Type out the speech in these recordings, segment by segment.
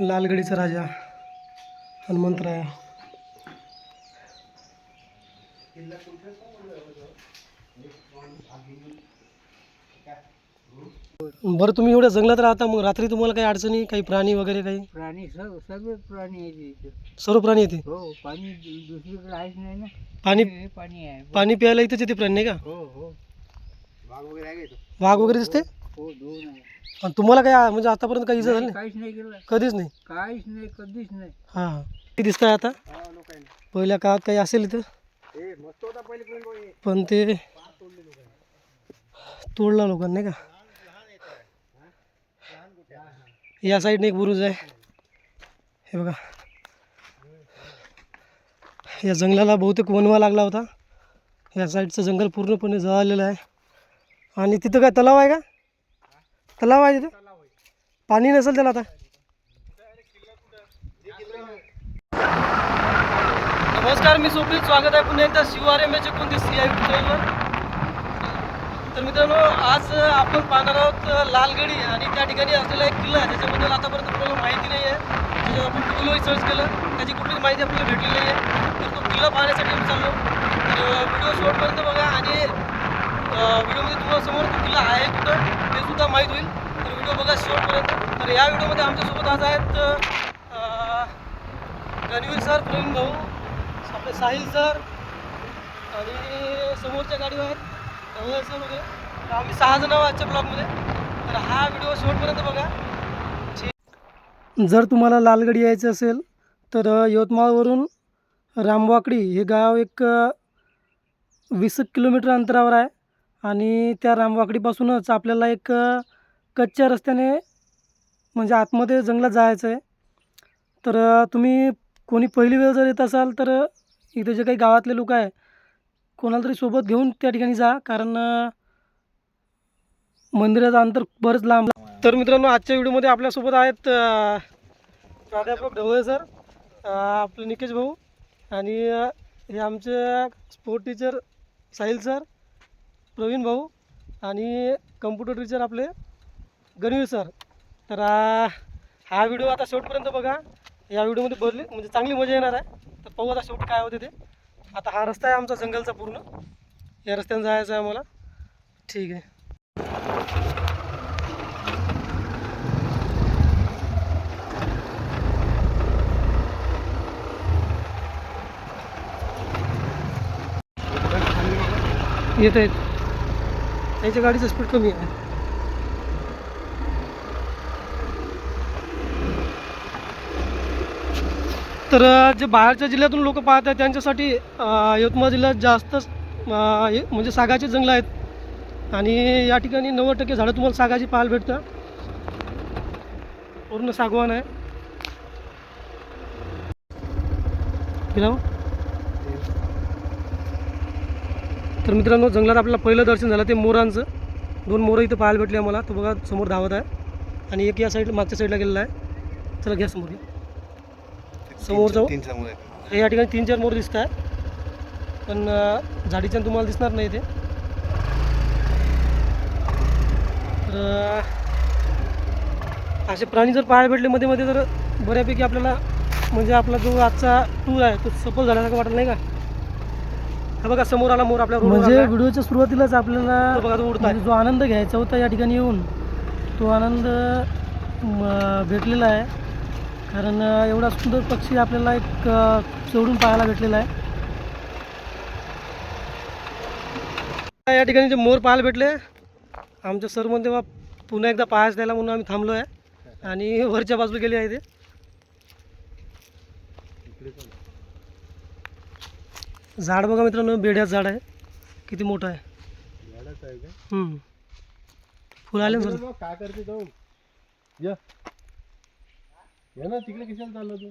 लालगडीचा राजा हनुमंतराय बरं तुम्ही एवढ्या जंगलात राहता मग रात्री तुम्हाला काही अडचणी काही प्राणी वगैरे काही? प्राणी सर्व सर्व प्राणी इथे. सर्व प्राणी येते हो पाणी दु- दुसरीकडे आहेच नाही ना. पाणी हे पाणी आहे. पाणी प्यायला इथंच येते प्राणी नाही का? हो हो. वाघ वगैरे आहे का वाघ वगैरे दिसते हो दोन आहे. आणि तुम्हाला काय म्हणजे आतापर्यंत काही इजा झाली नाही? काहीच नाही केलं. कधीच नाही? काहीच नाही कधीच नाही. हां. किती दिसत आहे आता पहिल्या काळात काही असेल इथं? मस्त होता पहिले पण ते तोडला लोकांनी नाही का? या साईडने एक बुरुज आहे. हे बघा. या जंगलाला बहुतेक वनवा लागला होता. या साईडचं जंगल पूर्णपणे जळालेलं आहे. आणि तिथं काय तलाव आहे का? तलाव आहे तिथं? पाणी नसेल त्याला आता. नमस्कार मी स्वप्नील स्वागत आहे पुन्हा एकदा शिवार एम एच एकोणतीस या आय चॅनलवर तर मित्रांनो आज आपण पाहणार आहोत लालगडी आणि त्या ठिकाणी असलेला एक किल्ला त्याच्याबद्दल आतापर्यंत आपल्याला माहिती नाही आहे. त्याच्यावर आपण गुगलवर सर्च केलं. त्याची कुठलीच माहिती आपल्याला भेटली नाही आहे. तर तो किल्ला पाहण्यासाठी आम्ही चाललो. तर व्हिडिओ शेवटपर्यंत बघा आणि व्हिडिओमध्ये तुम्हाला समोर किल्ला आहे कुठं ते सुद्धा माहीत होईल. तर व्हिडिओ बघा शेवटपर्यंत. तर या व्हिडिओमध्ये आमच्यासोबत आज आहेत रणवीर सर प्रवीण भाऊ आपले साहिल सर आणि समोरच्या गाडीवर आहेत सर वगैरे. तर आम्ही सहा जण आहोत आजच्या ब्लॉगमध्ये तर हा व्हिडिओ शेवटपर्यंत बघा. ठीक जर तुम्हाला लालगडी यायचं असेल तर यवतमाळवरून रामवाकडी हे गाव एक वीस किलोमीटर अंतरावर आहे. आणि त्या रामवाकडीपासूनच आपल्याला एक कच्च्या रस्त्याने म्हणजे आतमध्ये जंगलात जायचं आहे. तर तुम्ही कोणी पहिली वेळ जर येत असाल तर इथे जे काही गावातले लोक आहे कोणाला तरी सोबत घेऊन त्या ठिकाणी जा. कारण मंदिराचं अंतर बरंच लांब तर मित्रांनो आजच्या व्हिडिओमध्ये आपल्यासोबत आहेत प्राध्यापक ढवळे सर आपले निकेश भाऊ आणि हे आमचे sport teacher Sahil sir. Praveen भाऊ आणि कम्प्युटर टीचर आपले गणवीर सर तर हा व्हिडिओ आता शेवटपर्यंत बघा. या व्हिडिओमध्ये बदली म्हणजे चांगली मजा येणार आहे. तर पाहू आता शेवट काय होते ते. आता हा रस्ता आहे आमचा जंगलचा पूर्ण. या रस्त्याने जायचं आहे आम्हाला. ठीक आहे. येत आहेत त्याच्या गाडीचं स्पीड कमी आहे. तर जे बाहेरच्या जिल्ह्यातून लोक पाहत आहेत त्यांच्यासाठी यवतमाळ जिल्ह्यात जास्त म्हणजे सागाचे जंगलं आहेत. आणि या ठिकाणी नव्वद टक्के झाडं तुम्हाला सागाची पाहायला भेटतं पूर्ण सागवान आहे. तर मित्रांनो जंगलात आपल्याला पहिलं दर्शन झालं ते मोरांचं. दोन मोरं इथं पाहायला भेटले आम्हाला. तो बघा समोर धावत आहे. आणि एक या साईड मागच्या साईडला गेलेला आहे. चला घ्या समोर घ्या समोरचं या ठिकाणी तीन चार मोर दिसत आहेत. पण झाडीच्या तुम्हाला दिसणार नाही ते. तर असे प्राणी जर पाहायला भेटले मध्ये मध्ये तर बऱ्यापैकी आपल्याला म्हणजे आपला जो आजचा टूर आहे तो सफल झाल्यासारखं वाटत नाही का? हा बघा समोर आला मोर आपल्या म्हणजे व्हिडिओच्या सुरुवातीलाच आपल्याला बघा तो उडता जो आनंद घ्यायचा होता या ठिकाणी येऊन तो आनंद म, भेटलेला आहे. कारण अ, एवढा सुंदर पक्षी आपल्याला एक अ, चढून पाहायला भेटलेला आहे. या ठिकाणी जे मोर पाहायला भेटले आमच्या सर म्हणते बा पुन्हा एकदा पाहायचं त्याला म्हणून आम्ही थांबलो आहे आणि वरच्या बाजूला गेले आहे ते. झाड बघा मित्रांनो बेड्याचं झाड आहे. किती मोठं आहे. फुलं आले ना काय करते तो? या. ना तिकडे कशाला चालला तू?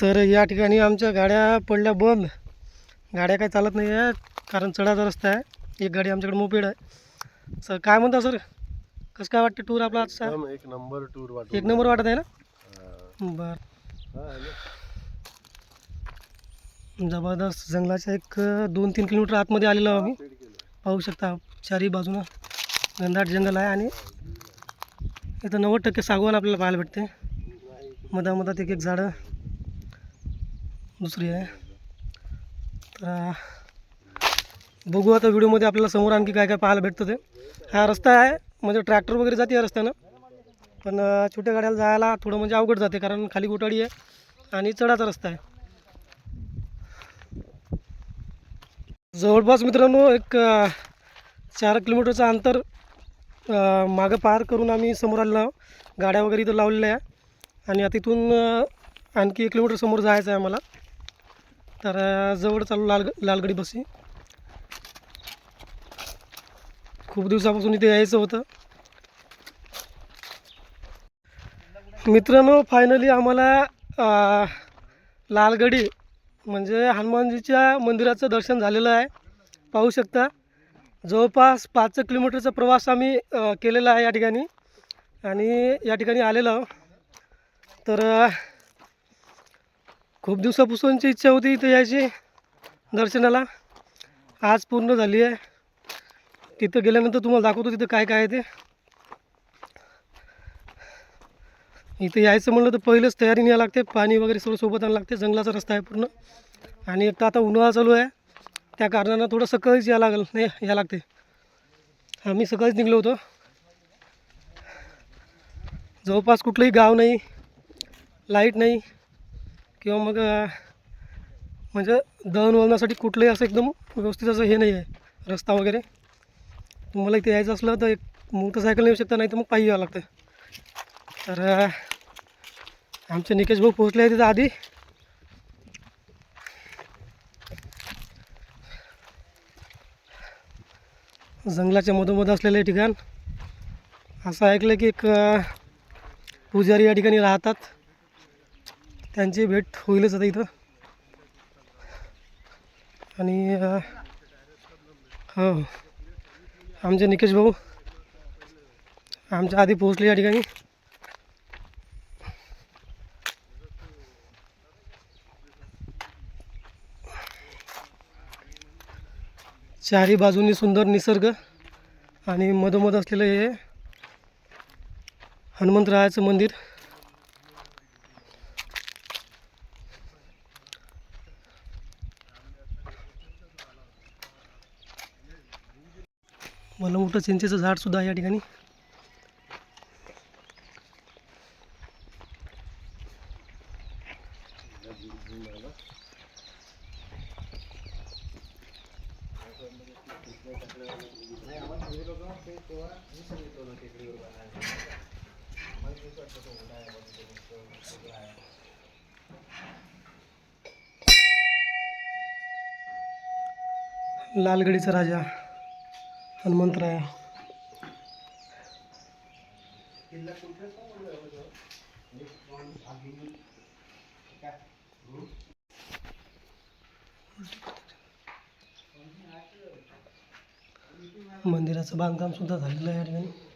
तर या ठिकाणी आमच्या गाड्या पडल्या बंद. गाड्या काय चालत नाही आहे कारण चढाचा रस्ता आहे. एक गाडी आमच्याकडे मोपेड आहे. सर काय म्हणता सर? कसं काय वाटतं टूर आपला आजचा? एकदम एक नंबर टूर वाटू एक नंबर वाटत आहे ना. बरं. हा? जबरदस्त जंगलाच्या एक दोन तीन किलोमीटर आतमध्ये आलेलो आम्ही. पाहू शकता चारही बाजूनं घनदाट जंगल आहे आणि इथं नव्वद टक्के सागवान आपल्याला पाहायला भेटते. मधामधात एक एक झाडं दुसरी आहे. तर बघू आता व्हिडिओमध्ये आपल्याला समोर आणखी काय काय पाहायला भेटतं ते. हा रस्ता आहे म्हणजे ट्रॅक्टर वगैरे जाते या रस्त्यानं. पण छोट्या गाड्याला जायला थोडं म्हणजे अवघड जाते कारण खाली गोटाडी आहे आणि चढाचा रस्ता आहे. जवळपास मित्रांनो एक चार किलोमीटरचं अंतर मागं पार करून आम्ही समोर आलेलो आहोत. गाड्या वगैरे इथं लावलेल्या आहे आणि आता इथून आणखी एक किलोमीटर समोर जायचं आहे आम्हाला. तर जवळ चालू लाल लालगडी बसी खूप दिवसापासून इथे यायचं होतं. मित्रांनो फायनली आम्हाला लालगडी म्हणजे हनुमानजीच्या मंदिराचं दर्शन झालेलं आहे. पाहू शकता. जवळपास पाच किलोमीटरचा प्रवास आम्ही केलेला आहे या ठिकाणी. आणि या ठिकाणी आलेलो तर खूप दिवसापासूनची इच्छा होती इथं यायची दर्शनाला. आज पूर्ण झाली आहे. तिथं गेल्यानंतर तुम्हाला दाखवतो तिथं काय काय आहे ते. इथं यायचं म्हणलं तर पहिलेच तयारी न्यावं लागते. पाणी वगैरे सगळं सोबत आणावं लागते. जंगलाचा रस्ता आहे पूर्ण. आणि एक तर आता उन्हाळा चालू आहे. त्या कारणानं थोडं सकाळीच यावं लागेल नाही यावं लागते. आम्ही सकाळीच निघलो होतो. जवळपास कुठलंही गाव नाही लाइट नाही किंवा मग म्हणजे दळणवळणासाठी कुठलंही असं एकदम व्यवस्थित असं हे नाही आहे रस्ता वगैरे. तुम्हाला इथे यायचं असलं तर एक मोटरसायकल नेऊ शकता नाही तर मग पायी यावं लागतं. तर आमचे निकेश भाऊ पोहोचले तिथं आधी. जंगलाच्या मधोमध असलेलं हे ठिकाण. असं ऐकलं की एक पुजारी या ठिकाणी राहतात. त्यांची भेट होईलच आता इथं. आणि हो. आमचे निकेश भाऊ आमच्या आधी पोहोचले या ठिकाणी. चारही बाजूनी सुंदर निसर्ग आणि मधोमध असलेलं हे हनुमंतरायाचं मंदिर. मला मोठं चिंचेचं झाड सुद्धा या ठिकाणी. लालगडीचा राजा हनुमंतराया. मंदिराचं बांधकाम सुद्धा झालेलं आहे या ठिकाणी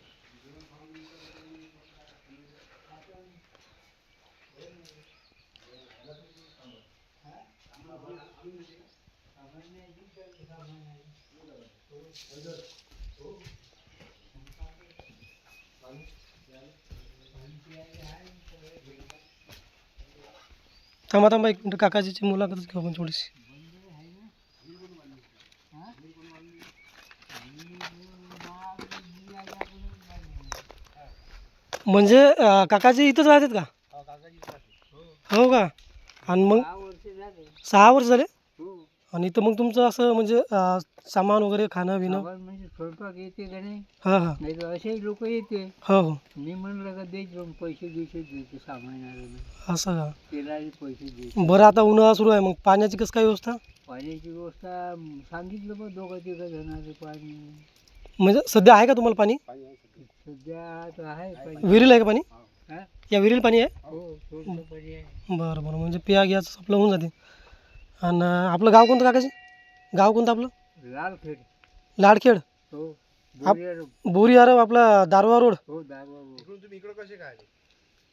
थांबा थांबा एक मिनिट. काकाजीची मुलाखतच घेऊ आपण थोडीशी. म्हणजे काकाजी इथंच राहतात का? हो का? आणि मग? सहा वर्ष झाले? आणि इथं मग तुमचं असं म्हणजे अं, सामान वगैरे खाणं पिणं आवाज म्हणजे स्वयंपाक येते का नाही? हां हां. नाही तर असेही लोक येते. हो हो. मी म्हणलं का द्यायचे पैसे द्यायचे सामान असं का? तेलाचे पैसे द्यायचे बरं आता उन्हाळा सुरू आहे मग पाण्याची कसं काय व्यवस्था? पाण्याची व्यवस्था म, सांगितलं बघ दोघं तिघं जणांचं पाणी. म्हणजे सध्या आहे का तुम्हाला पाणी? सध्या आता आहे पाणी. विहिरीला आहे का पाणी? हा? या विहिरीला पाणी आहे? हो थोडंसं पाणी आहे. बरं बरं. म्हणजे पिया घ्यायचं आपलं होऊन जाते. आणि आपलं गाव कोणतं काकाजी? गाव कोणतं आपलं? लालखेड लाडखेड. हो आप- बोरी अरब आपला दारवा रोड. हो हो.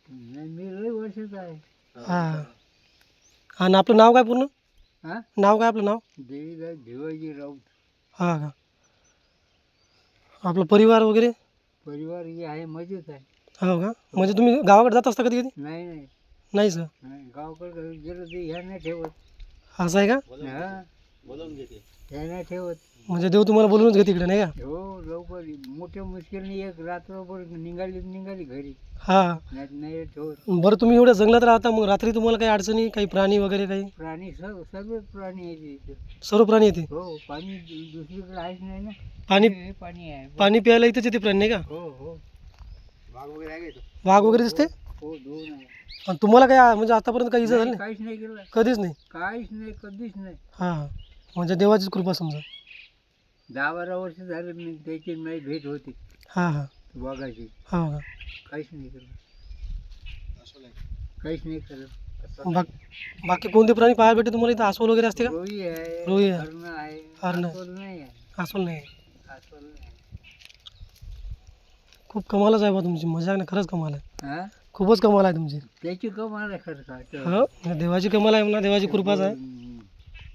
नाही मी लय वर्षाचा आहे. हां. आणि आपलं नाव काय पूर्ण? हा? नाव काय आपलं नाव? देवीदास भिवाजी राऊत हां का? आपलं परिवार वगैरे? परिवार हे आहे मजेत आहे. हो का? म्हणजे तुम्ही गावाकडे जात असता कधी कधी नाही नाही. नाही सर नाही, गावाकडे गेलं ते ह्या नाही ठेवत. असं आहे का? हा. नाही ठेवत. म्हणजे देव तुम्हाला बोलूनच घे तिकडे नाही का? हो लवकर. मोठ्या मुश्किलने एक रात्रभर निघाली निघाली घरी. हा. नाही नाही ठेवत. बरं तुम्ही एवढ्या जंगलात राहता मग रात्री तुम्हाला काही अडचणी काही प्राणी वगैरे काही? प्राणी सर्व सर्वच प्राणी आहेत इथे. सर्व प्राणी येते हो पाणी दु- दुसरीकडे आहेच नाही ना. पाणी हे पाणी आहे. पाणी प्यायला इथेच येते प्राणी नाही का? हो हो. वाघ वगैरे आहे का इथं? वाघ वगैरे दिसते हो दोन आहे. आणि तुम्हाला काय म्हणजे आतापर्यंत काही इजा झाली नाही, नाही काहीच नाही केलं. कधीच नाही? काहीच नाही कधीच नाही. हां हां म्हणजे देवाचीच कृपा समजा. दहा बारा वर्ष झाले मी त्याची माझी भेट होती. हां हां. वाघाची. हां हां. काहीच नाही केलं. काहीच नाही केलं. बाक बाकी कोणते प्राणी पाहायला भेटते तुम्हाला इथं? अस्वल वगैरे असते का? रोही आहे. हरण आहे. हरणं. अस्वल नाही आहे. नाही अस्वल नाही खूप कमालच आहे बा तुमची. मजा आहे ना खरंच कमाल आहे. हा? खूपच कमाल आहे तुमची. त्याची कमाल आहे खरं का ते- हो? म्हणजे देवाची कमाल आहे म्हणा देवाची कृपाच आहे. हम्म.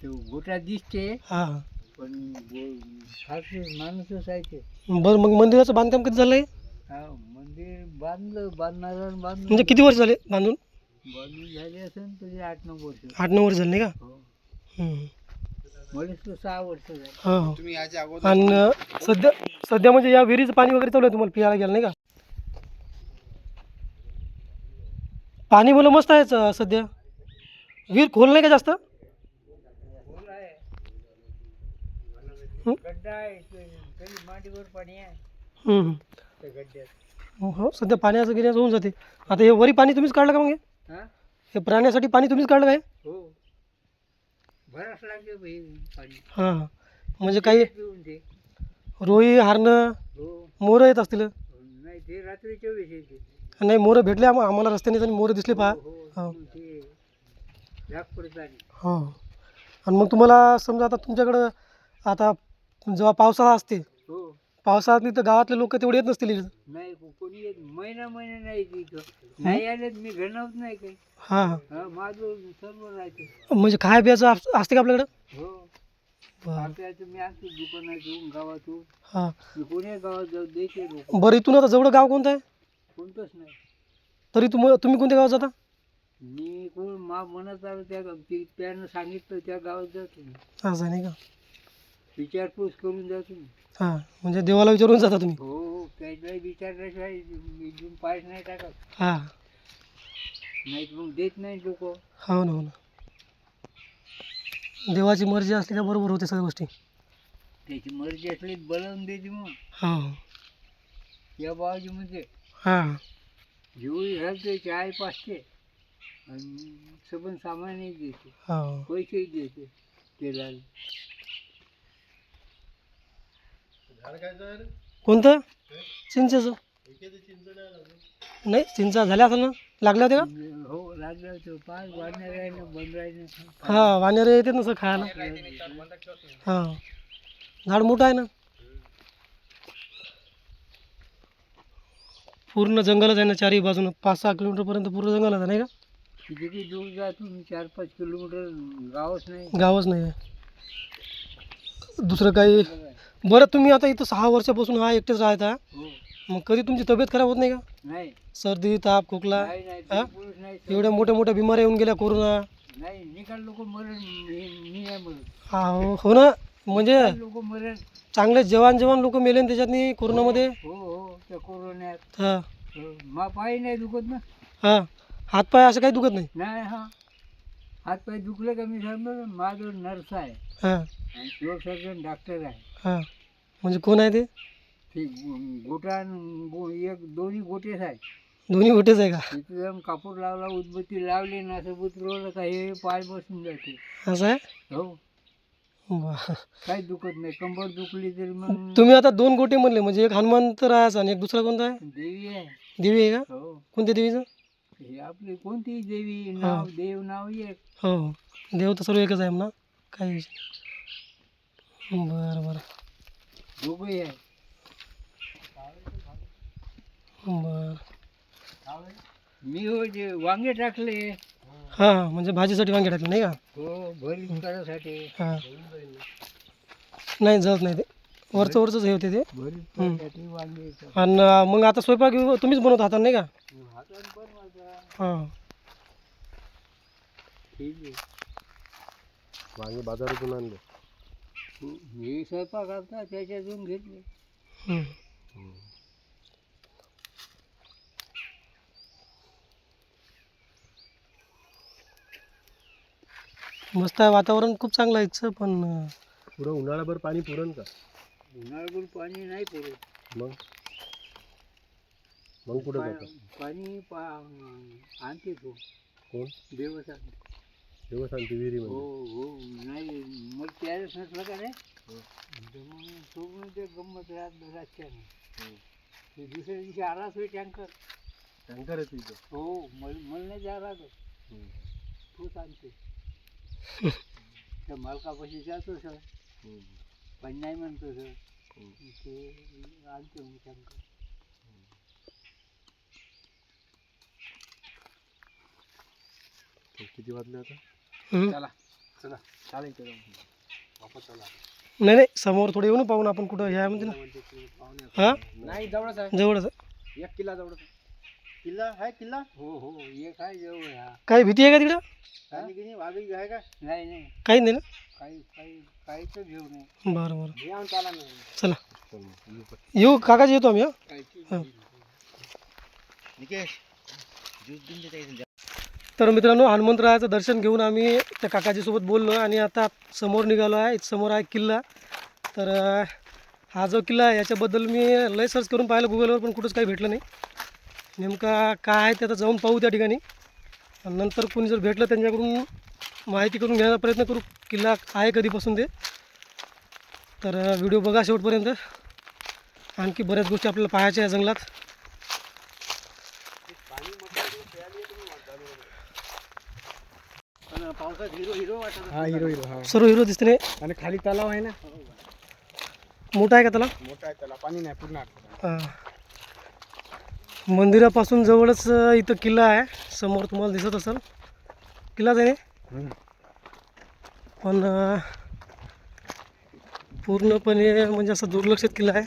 ते गोटा दिसते. हां. हां पण गो- खास माणूसच आहे ते. बरं मग मंदिराचं बांधकाम कधी झालं आहे हा मंदिर बांधलं बांधणार बांधलं म्हणजे किती वर्ष झाले बांधून? बांधून झाले असेल तरी आठ नऊ वर्ष. आठ नऊ वर्ष झाले नाही का? हो. हम्म. तर सहा वर्ष झाले. हो हो. तुम्ही याच्या अगोदर आणि अं, सध्या सध्या म्हणजे या विहिरीचं पाणी वगैरे चालू आहे तुम्हाला पियाला गेलं नाही का? पाणी बोल मस्त आहे स- सध्या. विहीर खोल नाही का जास्त? हं? हो सध्या पाण्याचं गिऱ्याचं होऊन जाते. आता हे वरी पाणी तुम्हीच काढलं का मग हे? हा? हे प्राण्यासाठी पाणी तुम्हीच काढलं काय हो? भरास लागते बाई पाणी. हां हां. म्हणजे काही पिऊन ते रोही हारणं हो. मोरं येत असतील. नाही ते रात्रीच्या वेळेस येते नाही मोरं भेटले आम- आम्हाला रस्त्याने आणि मोरं दिसले पहा. हो हो आली हो आणि मग तुम्हाला समजा आता तुमच्याकडं आता जेव्हा पावसाळा असते हो. पावसाळ्यात तर गावातले लोक तेवढे येत नसतील इथं. नाही को- कोणी येत महिना महिना नाही येत इथं. नाही आले मी घडवत नाही काही. हां. हां हा माझं सर्व राहते. म्हणजे खाय प्यायचं अस- असते का आपल्याकडं? हो. बरं. आपल्याचं मी आणतो दुकानातून गावातून. हां. मी कोणी गावात जाऊ लोक. बरं इथून आता जवळ गाव कोणतं आहे? कोणतंच नाही. तरी तुम तुम्ही कोणत्या गावात जाता? मी कोण मा म्हणत आलो त्या गाव- ते- त्यानं सांगितलं त्या गावात जातो मी असं नाही का? विचारपूस करून जातो मी हां म्हणजे देवाला विचारून जाता तुम्ही? हो हो काही विचारल्याशिवाय मी पायच नाही टाकत. हां. नाही मग देत नाही लोक. हो ना हो ना. देवाची मर्जी असली का बरोबर होते सगळ्या गोष्टी. त्याची मर्जी असली तर बोलावून देते मग. हो हो. या बाबाजी म्हणजे हां. जेवढी घालते चाय पाचते आणि सबन सामानही देते. हो. पैसेही देते. झाड कोणतं? चिंचेचं. नाही चिंचा झाल्या असेल ना? लागल्या होत्या का हो लागलं होतं पाच वाढणार आहे ना बंद राहिलं हां वानेरे येतात ना सर खायला. हां. झाड मोठं आहे ना? पूर्ण जंगलच आहे ना चारही बाजूनं. पाच सहा किलोमीटरपर्यंत पूर्ण जंगलच आहे नाही का? किती दूर चार पाच किलोमीटर गावच नाही. गावच नाही आहे. दुसरं काही बरं तुम्ही आता इथं सहा वर्षापासून हा एकटेच राहता. हो. मग कधी तुमची तब्येत खराब होत नाही का? नाही. सर्दी ताप खोकला? नाही नाही. हा? पुरुष नाही एवढ्या मोठ्या मोठ्या बिमाऱ्या येऊन गेल्या कोरोना? नाही निकाल लोक मरण मी मी नाही मरण हा हो हो ना. म्हणजे लोक मरण. चांगले जवान जवान लोक मेले ना त्याच्यातनी कोरोनामध्ये? हो हो. त्या हा. मा पाय नाही दुखत ना. हा. हातपाय असं काही दुखत नाही? नाही हा. हात पाय दुखले का मी सांगतो माझं नर्स आहे. हां. आणि सर्जन डॉक्टर आहे. हां. म्हणजे कोण आहे ते? ते गोटा एक दोन्ही गोटेच आहे दोन्ही गोटेच आहे का? तिथे जाऊन कापूर लावला उदबत्ती लावली ना असं उतरवलं का हे पाय बसून जाते. असं आहे? हो. वा. काही दुखत नाही. कंबर दुखली तरी मग तुम्ही आता दोन गोटे म्हणले म्हणजे एक हनुमंत राहायचा आणि एक दुसरा कोणता आहे? देवी आहे. देवी आहे का? हो. कोणत्या देवीचं? हे आपली कोणतीही देवी? नाव देव नाव एक. हो हो. देव तर सर्व एकच आहे म्हणा. काही विषय नाही. बरं बरं. दोघंही आहे. बरं. मी हो जे वांगे टाकले. हां हां म्हणजे भाजीसाठी वांगे टाकले नाही का? हो भरीत करायसाठी. हां. नाही जळत नाही ते. वरचं वरचंच हे होते ते. भरीत हम्म. करायसाठी वांगे येतात. आणि मग आता स्वयंपाक तुम्हीच बनवत हाता नाही का? हातानं बनवायचा. हां. ठीक आहे. वांगे बाजारातून आणले. हे स्वयंपाक आता त्याच्यातून घेतले. मस्त आहे वातावरण खूप चांगलं आहे इथचं पण पुरं उन्हाळ्याभर पाणी पुरण का? उन्हाळ्यातून पाणी नाही पडत मग? मग कुठं पा- जातं? पाणी पा- आणते तो. कोण? देवस्थान. देवस्थान ती हो विहिरीमध्ये हो नाही मग त्यावेळेस नसलं का रे? तर मग तो पण ते गंमत राहत रातच्यानं ते दुसऱ्या दिवशी आलाच होय टँकर. टँकर येते इथं हो मल मला नाही लागत हम्म. तूच आणते. त्या मालकापाशी जातो सर. पण नाही म्हणतो सर. ते आणते टँकर तर किती वाजले आता? हम्म. चला चला. चालेल चला वापस चला. नाही नाही समोर थोडं येऊन पाहून आपण कुठं ह्या म्हणजे ना. हा? नाही जवळच आहे. जवळच आहे. एक किल्ला जवळच किल्ला आहे किल्ला? हो हो एक आहे जवळ हा. काही भीती आहे का तिकडं? आणि की नाही वाघही आहे का? नाही नाही. काही नाही ना? काही काही काहीच घेऊ नये. बरं बरं. घेऊन चाला. नाही येऊ काकाजी येतो आम्ही हा? काहीच. निकेश ज्यूस देऊन देते तर मित्रांनो हनुमंतरायाचं दर्शन घेऊन आम्ही त्या काकाजीसोबत बोललो आणि आता समोर निघालो आहे समोर आहे किल्ला. तर अं, हा जो किल्ला आहे याच्याबद्दल मी लय सर्च करून पाहिलं गुगलवर पण कुठंच काही भेटलं नाही. नेमका काय आहे ते आता जाऊन पाहू त्या ठिकाणी. नंतर कोणी जर भेटलं त्यांच्याकडून माहिती करून घेण्याचा प्रयत्न करू किल्ला आहे कधीपासून ते. तर व्हिडिओ बघा शेवटपर्यंत. आणखी बऱ्याच गोष्टी आपल्याला पाहायच्या आहे जंगलात. हा हिरो हिरो हा. सर्व हिरो दिसते नाही. आणि खाली तलाव आहे ना? मोठा आहे का त्याला मोठा आहे त्याला पाणी नाही पूर्ण हा. मंदिरापासून जवळच इथं किल्ला आहे. समोर तुम्हाला दिसत असेल. किल्लाच आहे? पण पूर्णपणे म्हणजे असं दुर्लक्षित किल्ला आहे.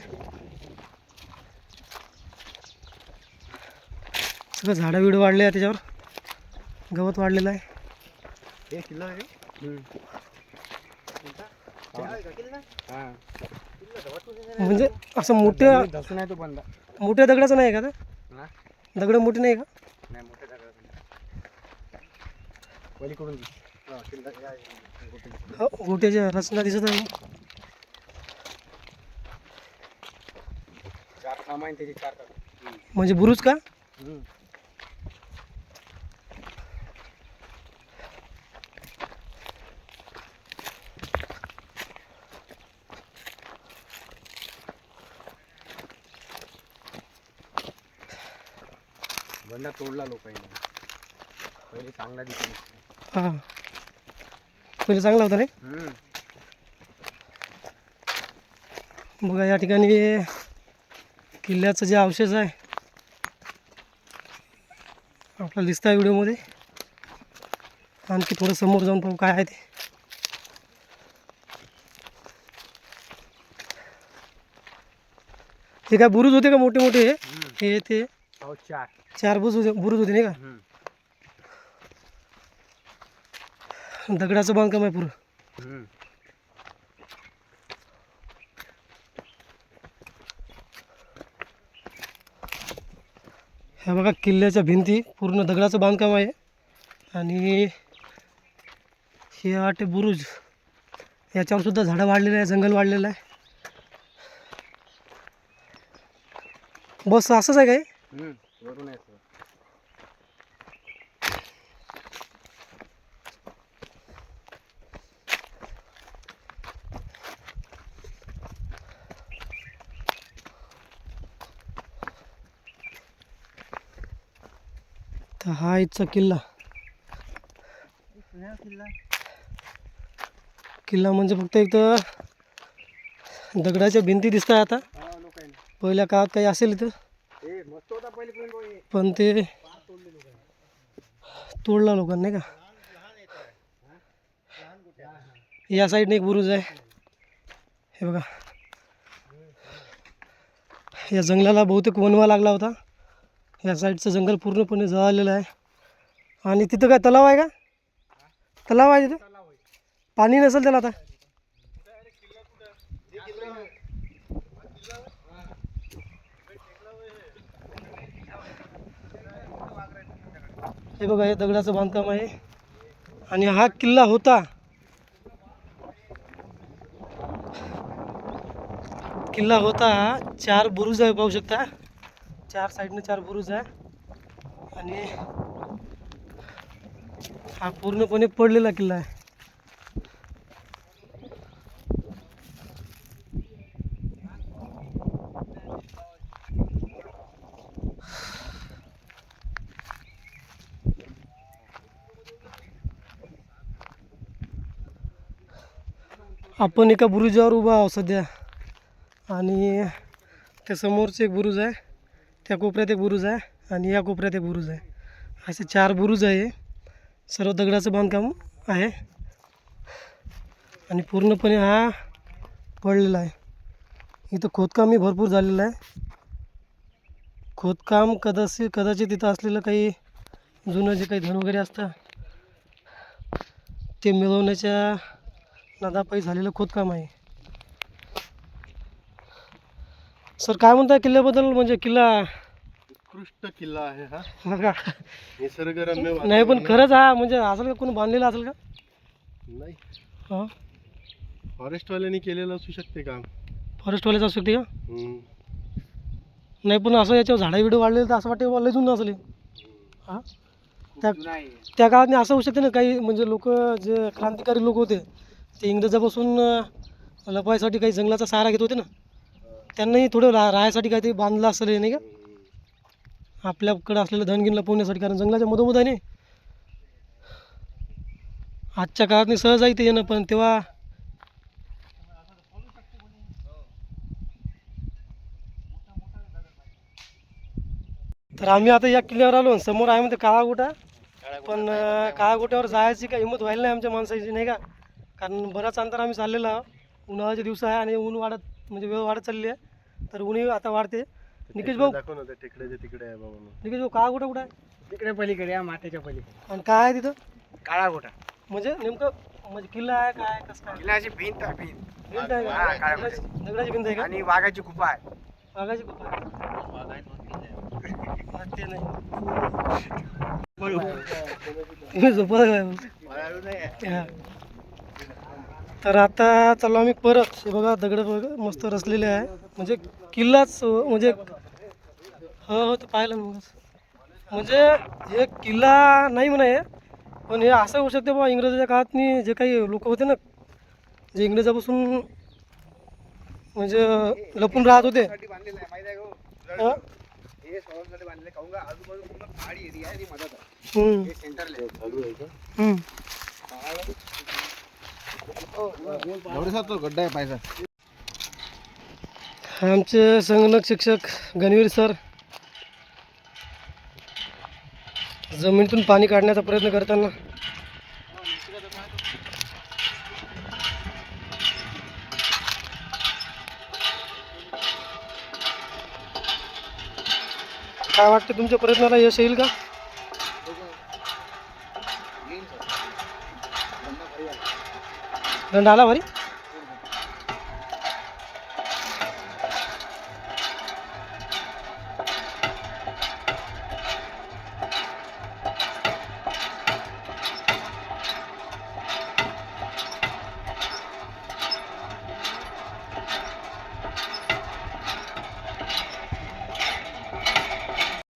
सगळं झाडं बिडं वाढले आहे त्याच्यावर. गवत वाढलेलं आहे. किल्ला आहे? म्हणजे असं मोठ्या मोठ्या दगडाचं नाही का दगड मोठी नाही का नाही पलीकडून. गोटे. हो गोट्याच्या रचना दिसत आहे चार खांब आहे त्याचे चार. म्हणजे बुरुज का बंदा तोडला लोकांनी. पहिले चांगला दिसत हां. पहिले चांगला होता नाही बघा या ठिकाणी किल्ल्याचं जे अवशेष आहे आपल्याला दिसतं आहे व्हिडिओमध्ये. आणखी थोडं समोर जाऊन पाहू काय आहे ते. हे काय बुरुज होते का मोठे मोठे हे? ते. चार. चार बुरुज होते बुरुज होते नाही का? दगडाचं बांधकाम आहे पुरं. ह्या बघा किल्ल्याच्या भिंती पूर्ण दगडाचं बांधकाम आहे. आणि हे आटे बुरुज. याच्यावर सुद्धा झाडं वाढलेलं आहे जंगल वाढलेलं आहे. बस असंच आहे काय? वरून आहे सर. तर हा इथचा किल्ला. किल्ला? किल्ला म्हणजे फक्त इथं दगडाच्या भिंती दिसत आहे आता पहिल्या काळात काही असेल इथं? पण ते तोडला लोकांनी नाही का? या साईडने एक बुरुज आहे. हे बघा. या जंगलाला बहुतेक वनवा लागला होता. या साईडचं जंगल पूर्णपणे जळालेलं आहे. आणि तिथं काय तलाव आहे का? तलाव आहे तिथं? पाणी नसेल त्याला आता? हे बघा हे दगडाचं बांधकाम आहे. आणि हा किल्ला होता. किल्ला होता हा चार बुरुज आहे पाहू शकता. चार साईडनं चार बुरुज आहे. आणि हा पूर्णपणे पडलेला किल्ला आहे. आपण एका बुरुजावर उभा आहोत सध्या. आणि त्या समोरचं एक बुरुज आहे. त्या कोपऱ्यात एक बुरुज आहे आणि या कोपऱ्यात एक बुरुज आहे. असे चार बुरुज आहे. सर्व दगडाचं बांधकाम आहे. आणि पूर्णपणे हा पडलेला आहे. इथं खोदकामही भरपूर झालेलं आहे. खोदकाम कदाचित कदाचित तिथं असलेलं काही जुनं जे काही धन वगैरे असतं ते मिळवण्याच्या नादापायी झालेलं खोदकाम आहे. सर काय म्हणताय? किल्ल्याबद्दल म्हणजे किल्ला उत्कृष्ट किल्ला आहे हा. हा का? निसर्गरम्य नाही पण खरंच हा म्हणजे असेल का? कोणी बांधलेला असेल का? नाही. हां? फॉरेस्टवाल्यांनी केलेलं असू शकते काम. फॉरेस्टवाल्याच असू शकते का? हम्म. नाही पण असं याच्यावर झाडं बिडं वाढलेलं तर असं वाटतं लय जुनं असेल. हे. हां त्या त्या काळात नाही असं होऊ शकते ना काही म्हणजे लोक जे क्रांतिकारी लोक होते ते इंग्रजापासून लपायसाठी काही जंगलाचा सहारा घेत होते ना त्यांनाही थोडं रा राहायसाठी काहीतरी बांधलं असेल हे, नाही का? आपल्याकडं असलेलं धनगिन लपवण्यासाठी कारण जंगलाच्या मधोमध आहे नाही आजच्या काळात नाही सहज आहे ते येणं पण तेव्हा तर आम्ही आता या किल्ल्यावर आलो समोर आहे म्हणते काळा गोटा पण अं, काळा गोट्यावर जायची काही हिंमत व्हायला नाही आमच्या माणसाची नाही का? कारण बराच अंतर आम्ही चाललेलो आहोत. उन्हाळ्याचे दिवस आहे आणि ऊन वाढत म्हणजे वेळ वाढत चालली आहे. तर ऊनही आता वाढते. निकेश भाऊ? दाखव ना त्या टेकड्याच्या तिकडे आहे बाबा निकेश भाऊ काळा गोटा कुठं आहे? तिकडे पलीकडे या माथ्याच्या पलीकडे. आणि काय आहे तिथं? काळा गोटा म्हणजे नेमकं म्हणजे किल्ला आहे काय कसं काय? किल्ल्याची भिंत आहे, भिंत. भिंत आहे हा, का दगडाची दगडाची भिंत आहे का? आणि वाघाची गुफा आहे. वाघाची खूप आहे. हा, ते नाही. तुम्ही झोपा काय हा. तर आता चाललो आम्ही परत. हे बघा दगड बघा मस्त रचलेले आहे. म्हणजे किल्लाच म्हणजे हो हो ते पाहिलं मग म्हणजे हे किल्ला नाही म्हणा. पण हे असं होऊ शकते बाबा इंग्रजाच्या काळात जे काही लोक होते ना जे इंग्रजापासून म्हणजे लपून राहत होते. हम्म, गड्डा आहे पाहिजे आमचे संगणक शिक्षक गणवीर सर जमिनीतून पाणी काढण्याचा प्रयत्न करताना काय वाटतं तुमच्या प्रयत्नाला यश येईल का? दंड आला भारी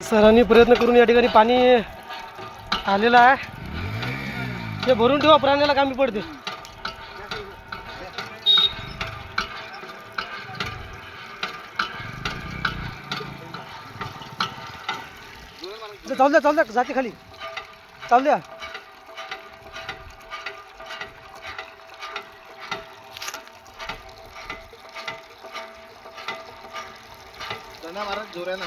सरांनी प्रयत्न करून या ठिकाणी पाणी आलेलं आहे. ते भरून ठेवा प्राण्याला कामी पडते. चालू द्या चालू द्या जाते खाली. चालू द्या. महाराज जोऱ्यानं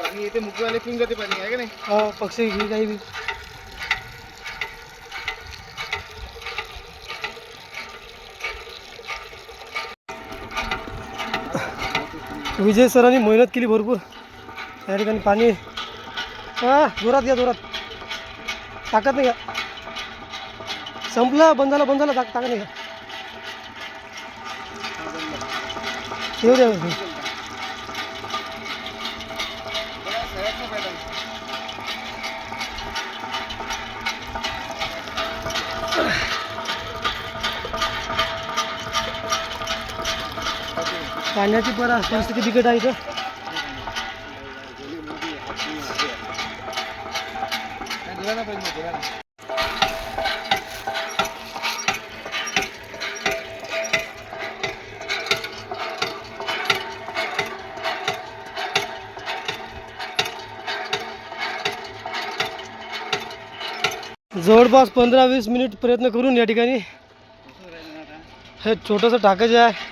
पाणी येते मुकवाले पिऊन जाते पाणी आहे का नाही? हा पक्षी घे काही बी विजय सरांनी मेहनत केली भरपूर. त्या ठिकाणी पाणी. हा जोरात घ्या जोरात. ताकद नाही घ्या संपलं बंद झालं बंद झालं ताक ताकद नाही घ्या येऊ द्या. पाण्याची पर परिस्थिती बिकट आहे इथं. जवळपास पंधरा वीस मिनिट प्रयत्न करून या ठिकाणी हे छोटंसं टाकं जे आहे.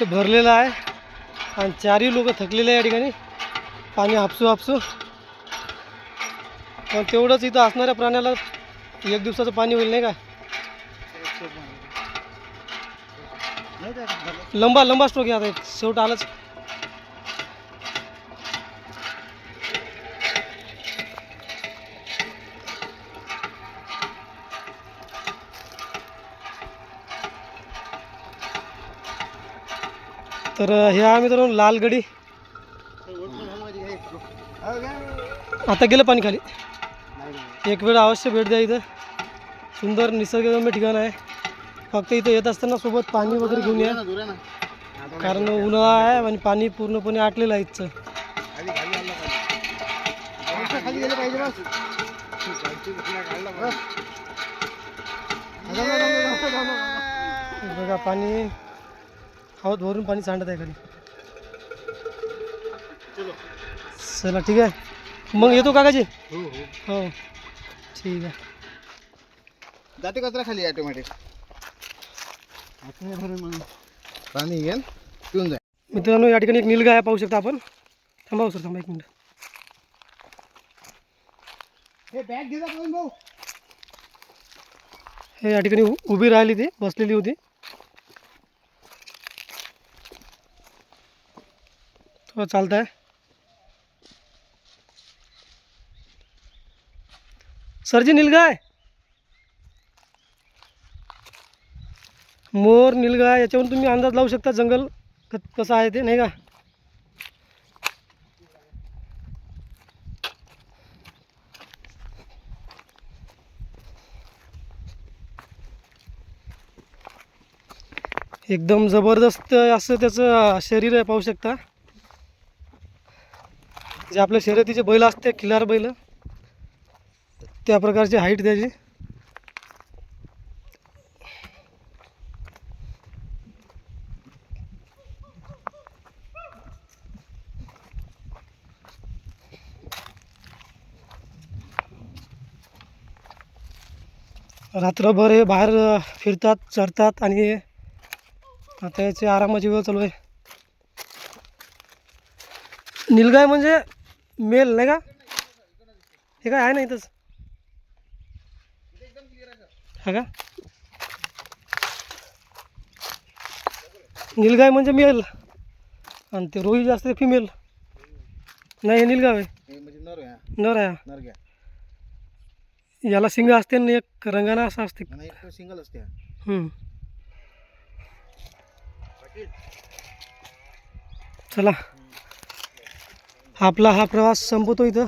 ते भरलेलं आहे. आणि चारही लोक थकलेले आहे या ठिकाणी. पाणी हापसू हापसू. पण तेवढंच इथं असणाऱ्या प्राण्याला एक दिवसाचं पाणी होईल नाही का? लंबा लंबा स्ट्रोक घ्या आता. शेवट आलंच. तर हे आहे मित्रांनो लाल गडी आता गेलं पाणी खाली. एक वेळ अवश्य भेट द्या इथं. सुंदर निसर्गरम्य ठिकाण आहे. फक्त इथं येत असताना सोबत पाणी वगैरे घेऊन या. कारण उन्हाळा आहे आणि पाणी पूर्णपणे आटलेलं आहे इथचं. बघा पाणी. हवत भरून पाणी सांडत आहे खाली. चला. ठीक आहे. मग येतो काकाजी? हो हो. हो. ठीक आहे. जाते कचरा खाली ऑटोमॅटिक पाणी घेऊन पिऊन जाय मित्रांनो या ठिकाणी एक निलगा आहे पाहू शकता आपण. थांबा हो सर थांबा एक मिनिट. हे बॅग घेजा पळून भाऊ. हे या ठिकाणी उ- उभी राहिली ती बसलेली होती. थोडं चालत आहे सरजी निलगाय. मोर निलगाय याच्यावरून तुम्ही अंदाज लावू शकता जंगल क कसं आहे ते नाही का? एकदम जबरदस्त असं त्याचं शरीर आहे पाहू शकता. जे आपल्या शर्यतीचे बैल असते खिलार बैल त्या प्रकारची हाईट त्याची. रात्रभर हे बाहेर फिरतात चरतात आणि आता याची आरामाची वेळ चालू आहे. निलगाय म्हणजे मेल नाही का? हे काय आहे ना इथंच? हा का? निलगाय म्हणजे मेल. आणि ते रोही जास्त फिमेल नाही हे निलगाव आहे. म्हणजे नर आहे याला शिंग असते आणि एक रंगाना असं असते. सिंगल असते हम्म. चला. आपला हा प्रवास संपवतो इथं.